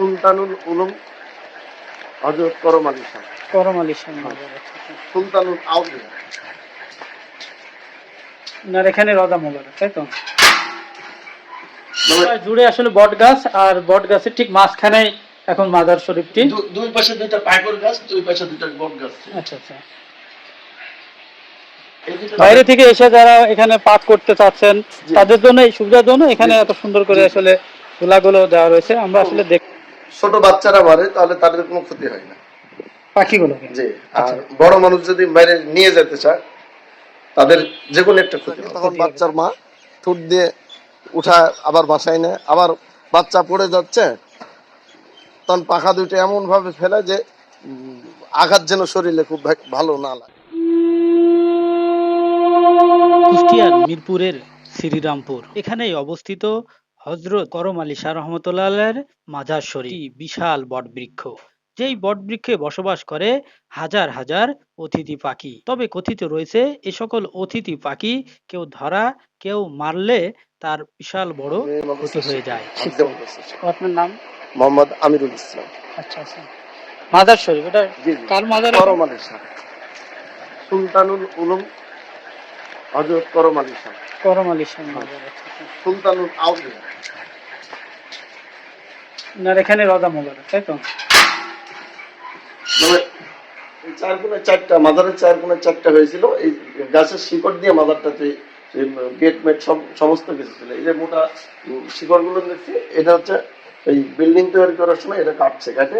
সুলতানুল উলুম হজরত করম আলী শাহ। করম আলী শাহ আচ্ছা। সুলতানুল আউলিয়া আপনার এখানে রদা মোবারক তাই তো? মানে জুড়ে আসলে বট গাছ আর বট গাছের ঠিক মাঝখানে এখন মাজার শরীফটি দুই পাশে দুইটা পাইকর গাছ দুই পাশে দুইটা বট গাছ আচ্ছা। আচ্ছা বাইরে থেকে এসে যারা এখানে পাঠ করতে চাচ্ছেন তাদের জন্য এই সুবিধার জন্য এখানে এত সুন্দর করে আসলে তুলাগুলো দেওয়া রয়েছে। আমরা আসলে দেখ ছোট বাচ্চারা মারে তাহলে তাদের কোনো ক্ষতি হয় না। পাখিগুলোকে জি আর বড় মানুষ যদি বাইরে নিয়ে যেতে চায় তাদের যে কোনো একটা ক্ষতি তখন বাচ্চার মা ঠুট দিয়ে উঠা আবার বাসায় নেয়। আবার বাচ্চা পড়ে যাচ্ছে তখন পাখা দুইটা এমন ভাবে ফেলে যে আঘাত যেন শরীরে খুব ভালো না লাগে। কুষ্টিয়ার মিরপুরের শ্রীরামপুর। এখানেই অবস্থিত হজরত করম আলী শাহ রহমতুল্লাহের মাজার শরীফ। বিশাল বটবৃক্ষ যেই বটবৃক্ষে বসবাস করে হাজার হাজার অতিথি পাখি। তবে কথিত রয়েছে এ সকল অতিথি পাখি কেউ ধরা কেউ মারলে তার বিশাল বড় ক্ষতি হয়ে যায়। আপনার নাম? মোহাম্মদ আমিরুল ইসলাম। আচ্ছা আচ্ছা। মাজার শরীফ এটা। কার মাজার? করম আলী শাহ। সুলতানুল উলুম হজরত করম আলী শাহ। করম আলী শাহ মাজার। সুলতানুল আউলিয়া। আপনার এখানে রদা মোবারক তাই তো? মানে চার কোণে চারটা মাদারের চার কোণে চারটা হয়েছিল। এই গাছের শিকড় দিয়ে মাদারটাতে গেট মেট সব সমস্ত কিছু ছিল। এই যে মোটা দেখছি এটা হচ্ছে এই বিল্ডিং তৈরি করার সময় এটা কাটছে কাটে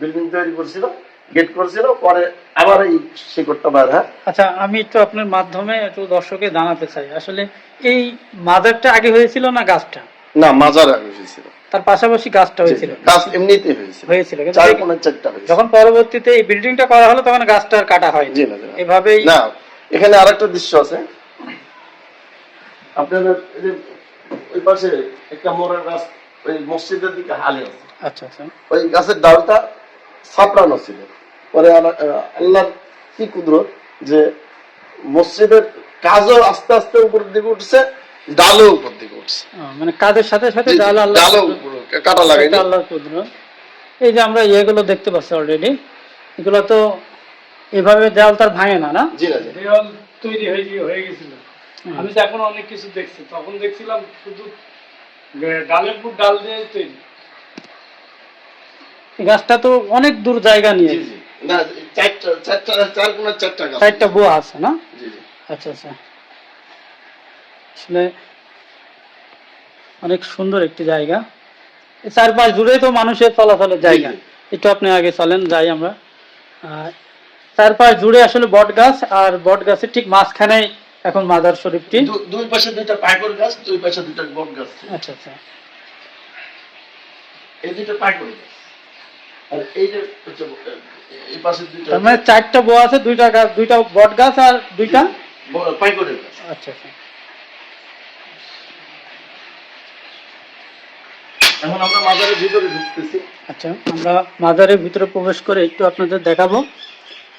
বিল্ডিং তৈরি করছিল। গেট করছিল পরে আবার এই শিকড়টা হ্যাঁ। আচ্ছা আমি একটু আপনার মাধ্যমে একটু দর্শকে জানাতে চাই। আসলে এই মাদারটা আগে হয়েছিল না গাছটা? না মাজার আগে হয়েছিল। তার পাশাপাশি গাছটা হয়েছিল? গাছ এমনিতে হয়েছিল। হয়েছিল চার চারটা হয়েছিল। যখন পরবর্তীতে এই বিল্ডিংটা করা হলো তখন গাছটা আর কাটা না জি না। এভাবেই না এখানে আরেকটা দৃশ্য আছে। আপনাদের ওই পাশে একটা মোড়ের গাছ ওই মসজিদের দিকে হালে আছে। আচ্ছা আচ্ছা। ওই গাছের ডালটা সাপড়ানো ছিল। পরে আল্লাহ- আল্লাহর কি কুদরত যে মসজিদের কাজও আস্তে আস্তে উপরের দিকে উঠছে ডালও উপর দিকে উঠছে। মানে কাদের সাথে সাথে ডাল আল্লাহ ডালও কাটা এটা আল্লাহর কুদরত। এই যে আমরা ইয়েগুলো দেখতে পাচ্ছি অলরেডি এগুলো তো এভাবে দেওয়াল তার ভাঙে না না? জি দেওয়াল তৈরি হয়ে গিয়ে- হয়ে গেছিল। আমি তো এখন অনেক কিছু দেখছি তখন দেখছিলাম শুধু ডালের পর ডাল দিয়ে তৈরি। গাছটা তো অনেক দূর জায়গা নিয়ে। না চারটা চারটা চার কোণের চারটা গাছ। চারটা বুয়া আছে না? আচ্ছা আচ্ছা। আসলে অনেক সুন্দর একটি জায়গা। চারপাশ জুড়েই তো মানুষের চলাচলের জায়গা। একটু আপনি আগে চলেন যাই আমরা। চারপাশ জুড়ে আসলে বট গাছ আর বট গাছের ঠিক মাঝখানে এখন মাদার শরীফটি। দুই পাশে দুইটা পাইকর গাছ দুই পাশে দুইটা বট গাছ। আচ্ছা আচ্ছা। এই দুইটা পাইকর গাছ। আর এই যে এই পাশে দুইটা তার মানে চারটা বউ আছে দুইটা গাছ দুইটা বট গাছ আর দুইটা? পাইকরের গাছ। আচ্ছা আচ্ছা। এখন আমরা মাজারের ভিতরে ঢুকতেছি। আচ্ছা আমরা মাজারের ভিতরে প্রবেশ করে একটু আপনাদের দেখাবো।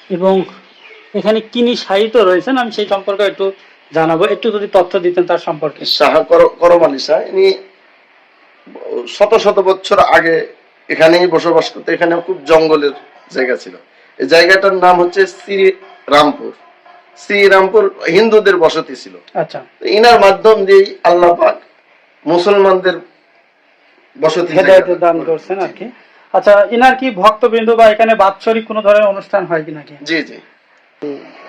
এবং এখানে কিনি সাহিত্য রয়েছেন আমি সেই সম্পর্কে একটু জানাব। একটু যদি তথ্য দিতেন তার সম্পর্কে। শাহ কর- করম আলী শাহ ইনি শত শত বছর আগে এখানেই বসবাস করতে এখানে খুব জঙ্গলের জায়গা ছিল। এই জায়গাটার নাম হচ্ছে শ্রীরামপুর। শ্রীরামপুর হিন্দুদের বসতি ছিল। আচ্ছা। ইনার মাধ্যম দিয়ে আল্লাহ পাক মুসলমানদের বসতি দান করছেন আর কি। আচ্ছা ইনার কি ভক্তবৃন্দ বা এখানে বাৎসরিক কোনো ধরনের অনুষ্ঠান হয় কি নাকি জি জি।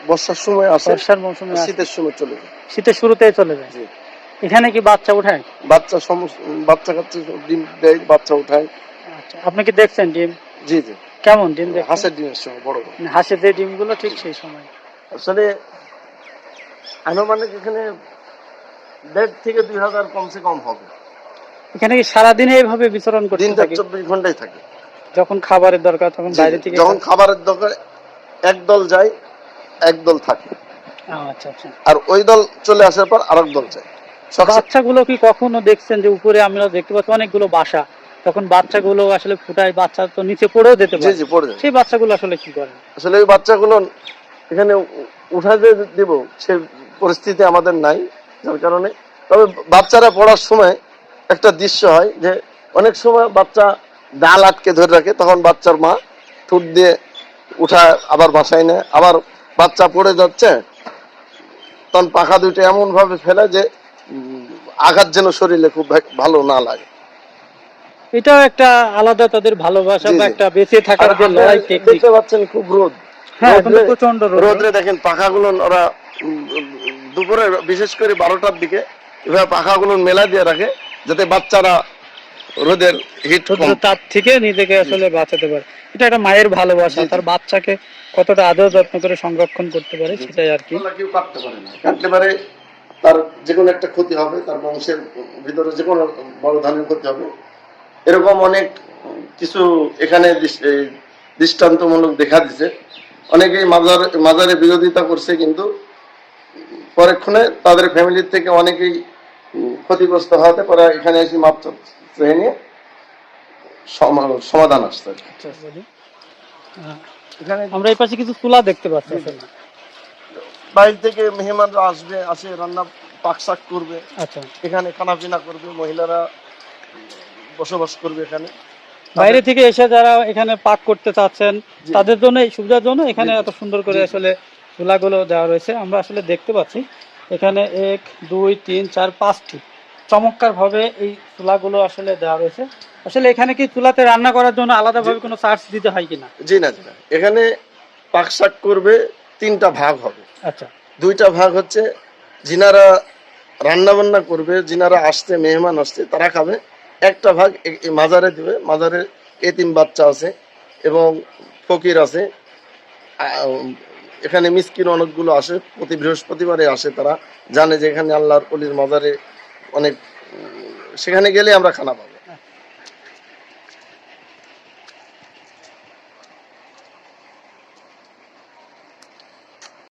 বর্ষার সময় আসে বর্ষার মৌসুমে শীতের সময় চলে যায়। শীতের শুরুতেই চলে যায়। জি। এখানে কি বাচ্চা উঠায়? বাচ্চা সমস্ত বাচ্চা কাচ্চা সব ডিম দেয় বাচ্চা উঠায়। আচ্ছা আপনি কি দেখছেন ডিম? জি জি। কেমন ডিম হাঁসের ডিমের সময় বড় বড়। হাঁসের যে ডিমগুলো ঠিক সেই সময়। আসলে আনুমানিক এখানে দেড় থেকে দুই হাজার কমসে কম হবে। এখানে কি সারাদিনে এইভাবে বিচরণ করতে থাকে? চব্বিশ ঘন্টায় থাকে। যখন খাবারের দরকার তখন বাইরে থেকে যখন খাবারের দরকার এক দল যায় এক দল থাকে। আচ্ছা আচ্ছা। আর ওই দল চলে আসার পর আরেক দল যায়। বাচ্চাগুলো কি কখনো দেখছেন যে উপরে আমরা দেখতে পাচ্ছি অনেকগুলো বাসা। তখন বাচ্চাগুলো আসলে ফুটায় বাচ্চা তো নিচে পড়েও যেতে জি পারে। জি পড়ে যায়। সেই বাচ্চাগুলো আসলে কি করে? আসলে ওই বাচ্চাগুলো এখানে উঠাতে দেব সে পরিস্থিতি আমাদের নাই যার কারণে। তবে বাচ্চারা পড়ার সময় একটা দৃশ্য হয় যে অনেক সময় বাচ্চা ডাল আটকে ধরে রাখে তখন বাচ্চার মা ঠুট দিয়ে উঠা আবার বাসায় নেয়। আবার বাচ্চা পড়ে যাচ্ছে তখন পাখা দুটো এমন ভাবে ফেলে যে উম, আঘাত যেন শরীরে খুব ভা- ভালো না লাগে। এটাও একটা আলাদা তাদের ভালোবাসা বা একটা বেঁচে থাকার যে লড়াই টেকনিক দেখতে পাচ্ছেন খুব রোদ। হ্যাঁ প্রচণ্ড রোদ। রোদ্রে দেখেন পাখাগুলো ওরা দুপুরে বিশেষ করে বারোটার দিকে এভাবে পাখাগুলো মেলা দিয়ে রাখে যাতে বাচ্চারা রোদের হিট তাপ থেকে নিজেকে আসলে বাঁচাতে পারে। এটা একটা মায়ের ভালোবাসা। তার বাচ্চাকে কতটা আদর যত্ন করে সংরক্ষণ করতে পারে সেটাই আর কি। কেউ কাটতে পারে না। কাটতে পারে তার যে কোনো একটা ক্ষতি হবে তার বংশের ভিতরে যে কোনো বড় ধরনের ক্ষতি হবে। এরকম অনেক কিছু এখানে দৃষ্টান্তমূলক দেখা দিছে। অনেকেই মাজার মাজারে বিরোধিতা করছে কিন্তু পরেক্ষণে তাদের ফ্যামিলির থেকে অনেকেই ক্ষতিগ্রস্ত হওয়াতে পরে এখানে এসে মাপ চেয়ে নিয়ে সম- সমাধান আসছে। আচ্ছা। আহ, এখানে আমরা এই পাশে কিছু চুলা দেখতে পাচ্ছি। বাইরে থেকে মেহমানরা আসবে আসে রান্না পাকশাক করবে। আচ্ছা। এখানে খানা পিনা করবে মহিলারা বসবাস করবে এখানে। বাইরে থেকে এসে যারা এখানে পাক করতে চাচ্ছেন তাদের জন্য এই সুবিধার জন্য এখানে এত সুন্দর করে আসলে চুলাগুলো দেওয়া রয়েছে। আমরা আসলে দেখতে পাচ্ছি এখানে এক দুই তিন চার পাঁচটি চমৎকার ভাবে এই চুলাগুলো আসলে দেওয়া রয়েছে। আসলে এখানে কি চুলাতে রান্না করার জন্য আলাদাভাবে কোনো চার্জ দিতে হয় কিনা? জি না জি না। এখানে পাকশাক করবে তিনটা ভাগ হবে। আচ্ছা। দুইটা ভাগ হচ্ছে যিনারা রান্না বান্না করবে যিনারা আসছে মেহমান আসছে তারা খাবে। একটা ভাগ মাজারে দিবে। মাজারে এতিম বাচ্চা আছে এবং ফকির আছে। এখানে মিসকিন অনেকগুলো আসে। প্রতি বৃহস্পতিবারে আসে তারা। জানে যে এখানে আল্লাহর অলির মাজারে অনেক সেখানে গেলে আমরা খানা পাবো।